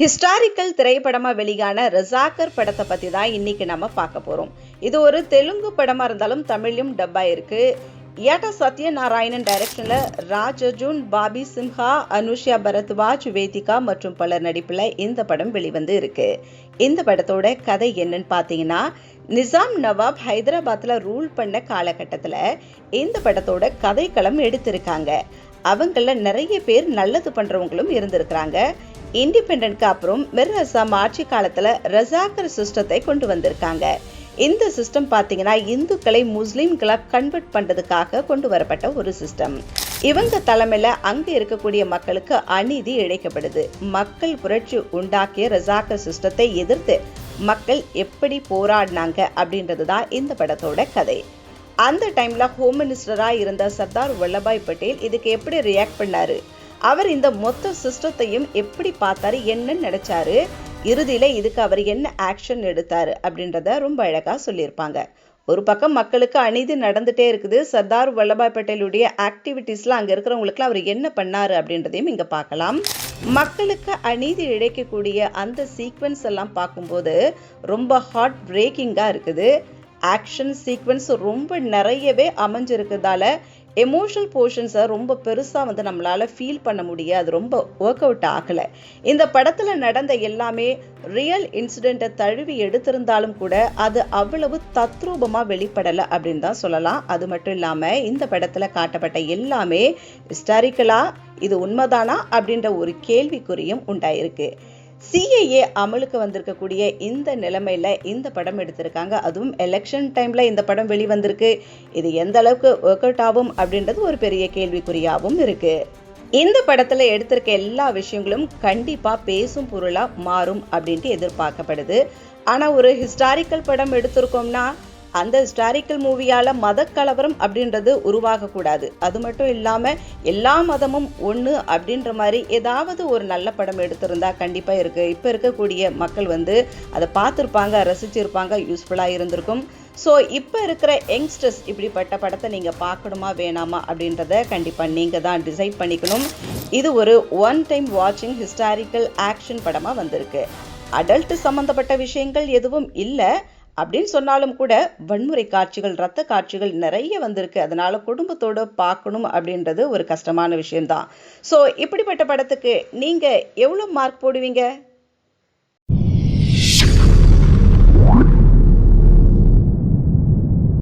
Historical திரைப்படமாக வெளியான ரசாக்கர் படத்தை பற்றி தான் இன்றைக்கி நம்ம பார்க்க போகிறோம் இது ஒரு தெலுங்கு படமாக இருந்தாலும் தமிழிலும் டப்பாக இருக்குது ஏட்டா சத்யநாராயணன் டைரக்ஷனில் ராஜ் அர்ஜுன் பாபி சிம்ஹா அனுஷ்யா பரத்வாஜ் வேதிகா மற்றும் பலர் நடிப்பில் இந்த படம் வெளிவந்து இருக்கு. இந்த படத்தோட கதை என்னன்னு பார்த்தீங்கன்னா நிசாம் நவாப் ஹைதராபாத்தில் ரூல் பண்ண காலகட்டத்தில் இந்த படத்தோட கதைக்களம் எடுத்திருக்காங்க. அவங்கள நிறைய பேர் நல்லது பண்ணுறவங்களும் இருந்திருக்கிறாங்க. இண்டிபெண்டன்ட்க்கு அப்புறம் மிர் அசாம் ஆட்சி காலத்துல ரசாக்கர் சிஸ்டத்தை கொண்டு வந்திருக்காங்க. இந்த சிஸ்டம் பார்த்தீங்கன்னா இந்துக்களை முஸ்லீம்களாக கன்வெர்ட் பண்றதுக்காக கொண்டு வரப்பட்ட ஒரு சிஸ்டம். இவங்க தலைமையில அங்க இருக்கக்கூடிய மக்களுக்கு அநீதி இழைக்கப்படுது. மக்கள் புரட்சி உண்டாக்கிய ரசாக்கர் சிஸ்டத்தை எதிர்த்து மக்கள் எப்படி போராடினாங்க அப்படின்றது தான் இந்த படத்தோட கதை. அந்த டைம்ல ஹோம் மினிஸ்டரா இருந்த சர்தார் வல்லபாய் பட்டேல் இதுக்கு எப்படி ரியாக்ட் பண்ணாரு? அவர் இந்த மொத்த சிஸ்டத்தையும் எப்படி பார்த்தாரு என்னன்னு நினைச்சாரு. இறுதியில் இதுக்கு அவர் என்ன ஆக்ஷன் எடுத்தார் அப்படின்றத ரொம்ப அழகாக சொல்லியிருப்பாங்க. ஒரு பக்கம் மக்களுக்கு அநீதி நடந்துகிட்டே இருக்குது. சர்தார் வல்லபாய் பட்டேலுடைய ஆக்டிவிட்டீஸ்லாம் அங்கே இருக்கிறவங்களுக்குலாம் அவர் என்ன பண்ணார் அப்படின்றதையும் இங்கே பார்க்கலாம். மக்களுக்கு அநீதி இழைக்கக்கூடிய அந்த சீக்வன்ஸ் எல்லாம் பார்க்கும்போது ரொம்ப ஹார்ட் பிரேக்கிங்காக இருக்குது. ஆக்ஷன் சீக்வன்ஸ் ரொம்ப நிறையவே அமைஞ்சிருக்கிறதால எமோஷனல் போர்ஷன்ஸை ரொம்ப பெருசாக வந்து நம்மளால் ஃபீல் பண்ண முடியாது. ரொம்ப ஒர்க் அவுட் ஆகலை. இந்த படத்தில் நடந்த எல்லாமே ரியல் இன்சிடெண்ட்டை தழுவி எடுத்திருந்தாலும் கூட அது அவ்வளவு தத்ரூபமாக வெளிப்படலை அப்படின்னு தான் சொல்லலாம். அது மட்டும் இல்லாமல் இந்த படத்தில் காட்டப்பட்ட எல்லாமே ஹிஸ்டாரிக்கலாக இது உண்மைதானா? அப்படின்ற ஒரு கேள்விக்குறியும் உண்டாயிருக்கு. சிஏஏ அமலுக்கு வந்திருக்கக்கூடிய இந்த நிலைமையில் இந்த படம் எடுத்திருக்காங்க. அதுவும் எலெக்ஷன் டைமில் இந்த படம் வெளிவந்திருக்கு. இது எந்த அளவுக்கு ஒர்க் அவுட் ஆகும் அப்படின்றது ஒரு பெரிய கேள்விக்குறியாகவும் இருக்கு. இந்த படத்தில் எடுத்திருக்க எல்லா விஷயங்களும் கண்டிப்பாக பேசும் பொருளாக மாறும் அப்படின்ட்டு எதிர்பார்க்கப்படுது. ஆனால் ஒரு ஹிஸ்டாரிக்கல் படம் எடுத்திருக்கோம்னா அந்த ஹிஸ்டாரிக்கல் மூவியால் மத கலவரம் அப்படின்றது உருவாகக்கூடாது. அது மட்டும் இல்லாமல் எல்லா மதமும் ஒன்று அப்படின்ற மாதிரி ஏதாவது ஒரு நல்ல படம் எடுத்திருந்தா கண்டிப்பாக இருக்கு. இப்போ இருக்கக்கூடிய மக்கள் வந்து அதை பார்த்துருப்பாங்க ரசிச்சிருப்பாங்க யூஸ்ஃபுல்லாக இருந்திருக்கும். ஸோ இப்போ இருக்கிற யங்ஸ்டர்ஸ் இப்படிப்பட்ட படத்தை நீங்கள் பார்க்கணுமா வேணாமா அப்படின்றத கண்டிப்பாக நீங்கள் தான் டிசைட் பண்ணிக்கணும். இது ஒரு ஒன் டைம் வாட்சிங் ஹிஸ்டாரிக்கல் ஆக்ஷன் படமாக வந்திருக்கு. அடல்ட் சம்மந்தப்பட்ட விஷயங்கள் எதுவும் இல்லை. அப்படின்னு சொன்னாலும் கூட வன்முறை காட்சிகள் ரத்த காட்சிகள் நிறைய வந்திருக்கு. அதனால குடும்பத்தோட பார்க்கணும் அப்படின்றது ஒரு கஷ்டமான விஷயம்தான். ஸோ இப்படிப்பட்ட படத்துக்கு நீங்கள் எவ்வளோ மார்க் போடுவீங்க?